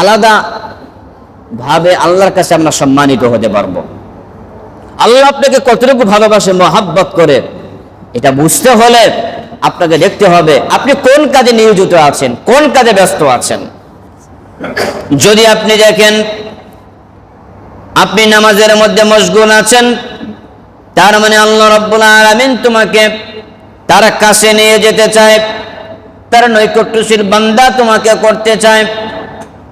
আলাদা ভাবে আল্লাহর কাছে আমরা সম্মানিত হতে পারব। আল্লাহ আপনাকে কতটুকু ভালোবাসে, মহাব্বত করে, এটা বুঝতে হলে আপনাকে দেখতে হবে আপনি কোন কাজে নিয়োজিত আছেন, কোন কাজে ব্যস্ত আছেন। যদি আপনি দেখেন আপনি নামাজের মধ্যে মশগুল আছেন, তার মানে আল্লাহ রব্বুল আলামিন তোমাকে তার কাছে নিয়ে যেতে চায়, তার নৈকট্যশীল বান্দা তোমাকে করতে চায়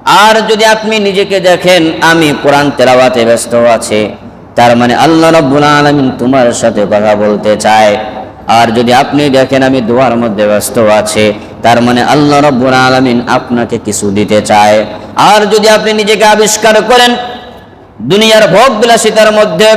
আর যদি আপনি নিজেকে দেখেন, আমি কোরআন তেলাওয়াতে ব্যস্ত আছি, তার মানে আল্লাহ রব্বুল আলামিন তোমার সাথে কথা বলতে চায়। আর যদি আপনি দেখেন, আমি দোয়ার মধ্যে ব্যস্ত আছি, তার মানে আল্লাহ রব্বুল আলমিন আপনাকে কিছু দিতে চায়। আর যদি আপনি নিজেকে আবিষ্কার করেন, দুনিয়ার ভোগ বিলাসিতার মধ্যে,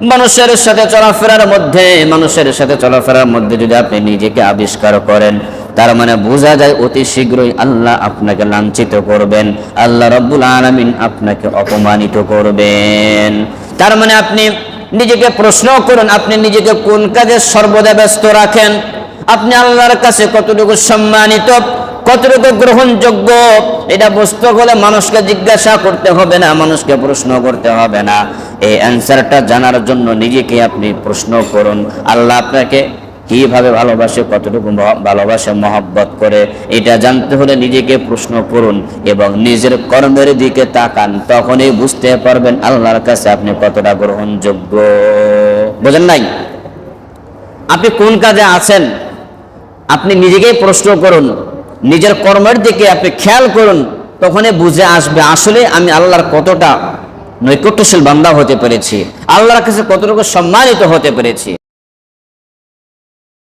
মানুষের সাথে চলাফেরার মধ্যে, মানুষের সাথে চলাফেরার মধ্যে যদি আপনি নিজেকে আবিষ্কার করেন তার মানে বোঝা যায় অতি শীঘ্রই আল্লাহ আপনাকে লাঞ্ছিত করবেন। আল্লাহ রব্বুল আলামিন আপনাকে অপমানিত করবেন। তার মানে আপনি নিজেকে প্রশ্ন করুন, আপনি নিজেকে কোন কাজে সর্বদা ব্যস্ত রাখেন? আপনি আল্লাহর কাছে কতটুকু সম্মানিত, কতটুকু গ্রহণযোগ্য? এটা বুঝতে হলে মানুষকে জিজ্ঞাসা করতে হবে না, মানুষকে প্রশ্ন করতে হবে না। এই অ্যান্সারটা জানার জন্য নিজেকে আপনি প্রশ্ন করুন। আল্লাহ আপনাকে কীভাবে ভালোবাসে, কতটুকু ভালোবাসে, মহব্বত করে, এটা জানতে হলে নিজেকে প্রশ্ন করুন এবং নিজের কর্মের দিকে তাকান, তখনই বুঝতে পারবেন আল্লাহর কাছে আপনি কতটা গ্রহণযোগ্য। বোঝেন নাই? আপনি কোন কাজে আছেন? আপনি নিজেকেই প্রশ্ন করুন, নিজের কর্মের দিকে আপনি খেয়াল করুন, তখনই বুঝে আসবে, আসলে আমি আল্লাহর কতটা নৈকট্যশীল বান্দা হতে পেরেছি, আল্লাহর কাছে কতটুকু সম্মানিত হতে পেরেছি।